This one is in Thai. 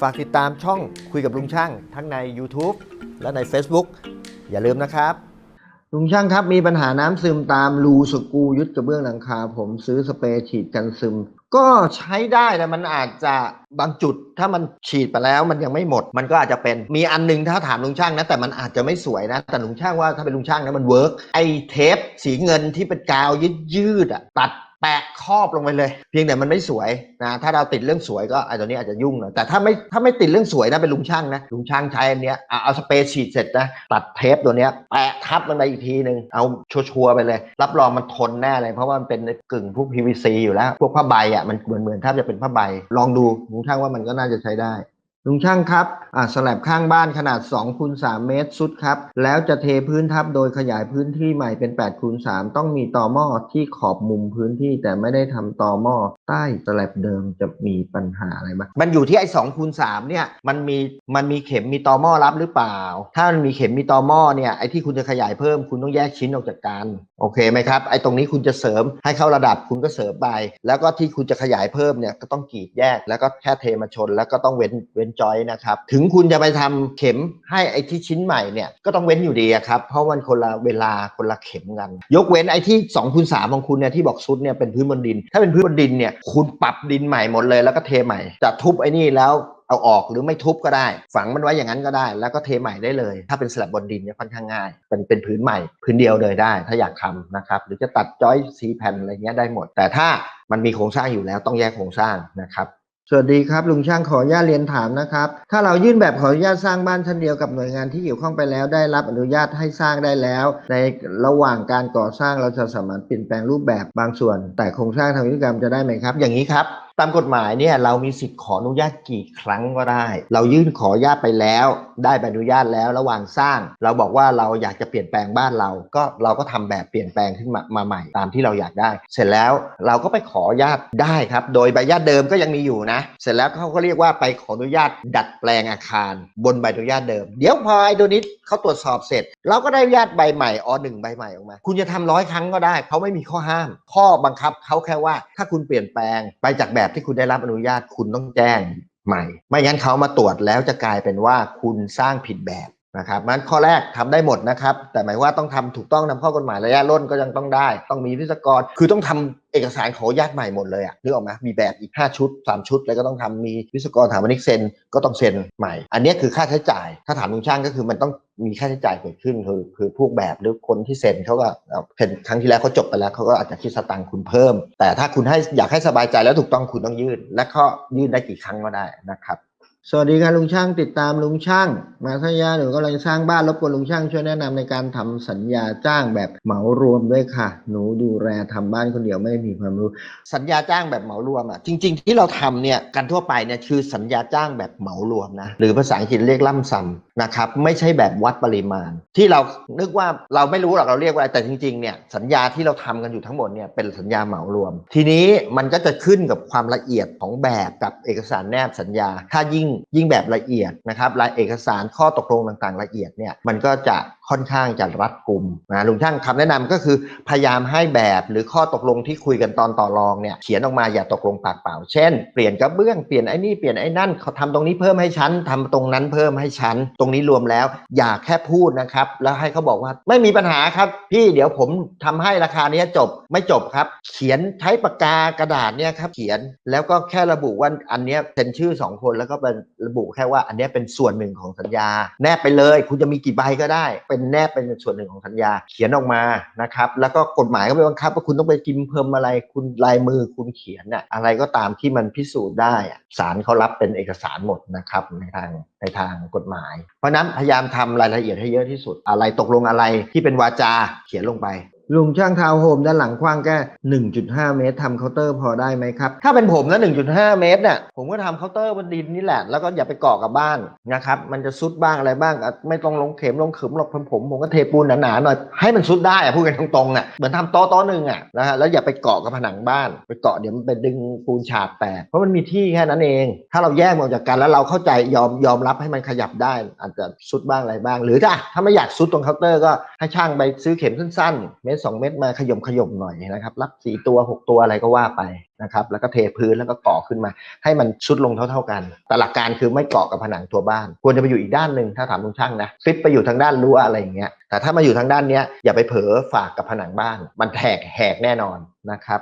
ฝากติดตามช่องคุยกับลุงช่างทั้งใน YouTube และใน Facebook อย่าลืมนะครับ ลุงช่างครับมีปัญหาน้ำซึมตามรูสกูยึดกระเบื้องหลังคา ผมซื้อสเปรย์ฉีดกันซึม ก็ใช้ได้แต่มันอาจจะบางจุดถ้ามันฉีดไปแล้วมันยังไม่หมด มันก็อาจจะเป็นมีอันหนึงถ้าถามลุงช่างนะแต่มันอาจจะไม่สวยนะ แต่ลุงช่างว่าถ้าเป็นลุงช่างนะมันเวิร์กไอเทปสีเงินที่เป็นกาวยืดยืดอะตัด แปะครอบลงไปเลย เพียงแต่มันไม่สวยนะถ้าเราติดเรื่องสวยก็ไอ้ตัวนี้อาจจะยุ่งหน่อยแต่ถ้าไม่ถ้าไม่ติดเรื่องสวยนะเป็นลุงช่างนะลุงช่างใช้อันเนี้ยเอาเอาสเปรย์ฉีดเสร็จนะตัดเทปตัวเนี้ยแปะทับมันไปอีกทีหนึ่งเอาชัวร์ๆไปเลย รับรองมันทนแน่เลย เพราะว่ามันเป็นกึ่งพวก PVC อยู่แล้ว พวกผ้าใบอะมันเหมือนเหมือนแทบจะเป็นผ้าใบ ลองดูลุงช่างว่ามันก็น่าจะใช้ได้ ลุงช่างครับ อ่าสลับข้างบ้านขนาด2คูณ3เมตรสุดครับ แล้วจะเทพื้นทับโดยขยายพื้นที่ใหม่เป็น8คูณ3ต้องมีต่อหม้อที่ขอบมุมพื้นที่แต่ไม่ได้ทำต่อหม้อใต้สลับเดิมจะมีปัญหาอะไรบ้างมันอยู่ที่ไอ้สองคูณสามเนี่ย มันมี มันมีเข็มมีต่อหม้อรับหรือเปล่า ถ้ามันมีเข็มมีต่อหม้อเนี่ย ไอ้ที่คุณจะขยายเพิ่มคุณต้องแยกชิ้นออกจากกัน โอเคไหมครับ ไอ้ตรงนี้คุณจะเสริมให้เข้าระดับคุณก็เสริมไป แล้วก็ที่คุณจะขยายเพิ่มเนี่ยก็ต้องกรีดแยก แล้วก็แค่เทมาชน แล้วก็ต้องเว้นเว้นจอยนะครับ ถึงคุณจะไปทำเข็มให้ไอ้ที่ชิ้นใหม่เนี่ยก็ต้องเว้นอยู่ดีครับ เพราะมันคนละเวลาคนละเข็มกัน ยกเว้นไอ้ที่2คูณ3ของคุณเนี่ยที่บอกซุดเนี่ยเป็นพื้นบนดิน ถ้าเป็นพื้นบนดินเนี่ยคุณปรับดินใหม่หมดเลยแล้วก็เทใหม่จะทุบไอ้นี่แล้วเอาออกหรือไม่ทุบก็ได้ ฝังมันไว้อย่างนั้นก็ได้ แล้วก็เทใหม่ได้เลย ถ้าเป็นสลับบนดินเนี่ยค่อนข้างง่ายเป็นเป็นพื้นใหม่ พื้นเดียวเลยได้ ถ้าอยากทำนะครับ หรือจะตัดจอยสีแผ่นอะไรเงี้ยได้หมด แต่ถ้ามันมีโครงสร้างอยู่แล้วต้องแยกโครงสร้างนะครับ สวัสดีครับ ลุงช่างขออนุญาตเรียนถามนะครับ ถ้าเรายื่นแบบขออนุญาตสร้างบ้านชั้นเดียวกับหน่วยงานที่เกี่ยวข้องไปแล้วได้รับอนุญาตให้สร้างได้แล้ว ในระหว่างการก่อสร้างเราจะสามารถเปลี่ยนแปลงรูปแบบบางส่วน แต่โครงสร้างทางวิศวกรรมจะได้ไหมครับ อย่างนี้ครับ ตามกฎหมายเนี่ยเรามีสิทธิ์ขออนุญาตกี่ครั้งก็ได้ เรายื่นขออนุญาตไปแล้ว ได้ใบอนุญาตแล้วระหว่างสร้าง เราบอกว่าเราอยากจะเปลี่ยนแปลงบ้านเรา ก็เราก็ทำแบบเปลี่ยนแปลงขึ้นมามาใหม่ตามที่เราอยากได้ เสร็จแล้วเราก็ไปขออนุญาตได้ครับ โดยใบอนุญาตเดิมก็ยังมีอยู่นะ เสร็จแล้วเขาก็เรียกว่าไปขออนุญาตดัดแปลงอาคาร บนใบอนุญาตเดิม เดี๋ยวพอไอ้ตัวนี้เขาตรวจสอบเสร็จ เราก็ได้อนุญาตใบใหม่อหนึ่งใบใหม่ออกมา คุณจะทำร้อยครั้งก็ได้เขาไม่มีข้อห้าม ข้อบังคับเขาแค่ว่าถ้าคุณเปลี่ยนแปลงไปจากแบบแบบที่คุณได้รับอนุญาตคุณต้องแจ้งใหม่ ไม่งั้นเขามาตรวจแล้วจะกลายเป็นว่าคุณสร้างผิดแบบ นะครับนั้นข้อแรกทำได้หมดนะครับ แต่หมายว่าต้องทำถูกต้องตามข้อกฎหมายระยะร่นก็ยังต้องได้ ต้องมีวิศกร คือต้องทำเอกสารขออนุญาตใหม่หมดเลยอะนึกออกไหมมีแบบอีก 5 ชุด 3 ชุด แล้วก็ต้องทำมีวิศกรถามวนิกเซ็นก็ต้องเซ็นใหม่ อันนี้คือค่าใช้จ่าย ถ้าถามลุงช่างก็คือมันต้องมีค่าใช้จ่ายเกิดขึ้นคือคือพวกแบบหรือคนที่เซ็นเขาก็เอาเซ็นครั้งที่แล้วเขาจบไปแล้วเขาก็อาจจะคิดสตังค์คุณเพิ่ม แต่ถ้าคุณให้อยากให้สบายใจแล้วถูกต้องคุณต้องยื่น และก็ยื่นได้กี่ครั้งก็ได้นะครับ สวัสดีครับลุงช่างติดตามลุงช่าง มาทยาหนูกำลังสร้างบ้านรบกวนลุงช่างช่วยแนะนำในการทำสัญญาจ้างแบบเหมารวมด้วยค่ะ หนูดูแลทำบ้านคนเดียวไม่มีความรู้ สัญญาจ้างแบบเหมารวมอะจริง ๆ ที่เราทำเนี่ยกันทั่วไปเนี่ยคือสัญญาจ้างแบบเหมารวมนะหรือภาษาอังกฤษเรียกล่ำซำนะครับไม่ใช่แบบวัดปริมาณ ที่เรานึกว่าเราไม่รู้หรอกเราเรียกว่าอะไรแต่จริงๆเนี่ยสัญญาที่เราทำกันอยู่ทั้งหมดเนี่ยเป็นสัญญาเหมารวม ทีนี้มันก็จะขึ้นกับความละเอียดของแบบกับเอกสารแนบสัญญาถ้ายิ่งยิ่งแบบละเอียดนะครับรายเอกสารข้อตกลงต่างๆละเอียดเนี่ยมันก็จะค่อนข้างจะรัดกุมนะลุงช่างคำแนะนำก็คือพยายามให้แบบหรือข้อตกลงที่คุยกันตอนต่อรองเนี่ยเขียนออกมาอย่าตกลงปากเปล่า เช่น เปลี่ยนกระเบื้องเปลี่ยนไอ้นี่เปลี่ยนไอ้นั่นเขาทำตรงนี้เพิ่มให้ฉันทำตรงนั้นเพิ่มให้ฉันตรงนี้รวมแล้ว อย่าแค่พูดนะครับ แล้วให้เขาบอกว่าไม่มีปัญหาครับพี่เดี๋ยวผมทำให้ราคานี้จบไม่จบครับ เขียนใช้ปากกากระดาษเนี่ยครับเขียนแล้วก็แค่ระบุว่าอันเนี้ยเซ็นชื่อสองคนแล้วก็เป็นระบุแค่ว่าอันเนี้ยเป็นส่วนหนึ่งของสัญญา แนบไปเลย คุณจะมีกี่ใบก็ได้เป็นแนบเป็นส่วนหนึ่งของสัญญาเขียนออกมานะครับแล้วก็กฎหมายก็ไปบังคับว่าคุณต้องไปกิมเพิ่มอะไรคุณลายมือคุณเขียนน่ะอะไรก็ตามที่มันพิสูจน์ได้ศาลเขารับเป็นเอกสารหมดนะครับในทางในทางกฎหมาย เพราะฉะนั้นพยายามทำรายละเอียดให้เยอะที่สุดอะไรตกลงอะไรที่เป็นวาจาเขียนลงไป ลุงช่างทาวน์โฮมด้านหลังกว้างแค่1.5 เมตรทำเคาน์เตอร์พอได้ไหมครับ ถ้าเป็นผมนะ1.5 เมตรเนี่ยผมก็ทำเคาน์เตอร์บนดินนี่แหละ แล้วก็อย่าไปเกาะกับบ้านนะครับ มันจะซุดบ้างอะไรบ้าง ไม่ต้องลงเข็มลงเข็มหรอกผมผมผมก็เทปูนหนาๆหน่อย ให้มันซุดได้พูดกันตรงๆอะเหมือนทำโต๊ะโต๊ะหนึ่งอะนะฮะแล้วอย่าไปเกาะกับผนังบ้าน ไปเกาะเดี๋ยวมันไปดึงปูนฉาบแตกเพราะมันมีที่แค่นั้นเอง ถ้าเราแยกออกจากกันแล้วเราเข้าใจยอมยอมรับให้มันขยับได้ อาจจะซุดบ้างอะไรบ้าง หรือถ้าถ้าไม่อยากซุดตรงเคาน์เตอร์ก็ให้ช่างไปซื้อเข็มสั้นๆเมตรสองเมตรมาขยมขยมหน่อยนะครับ รับสี่ตัวหกตัวอะไรก็ว่าไปนะครับ แล้วก็เทพื้นแล้วก็ก่อขึ้นมา ให้มันชุดลงเท่า ๆกัน แต่หลักการคือไม่เกาะกับผนังตัวบ้าน ควรจะไปอยู่อีกด้านหนึ่งถ้าถามลุงช่างนะฟิตไปอยู่ทางด้านรั้วอะไรอย่างเงี้ยแต่ถ้ามาอยู่ทางด้านเนี้ยอย่าไปเผลอฝากกับผนังบ้าน มันแหกแหกแน่นอนนะครับ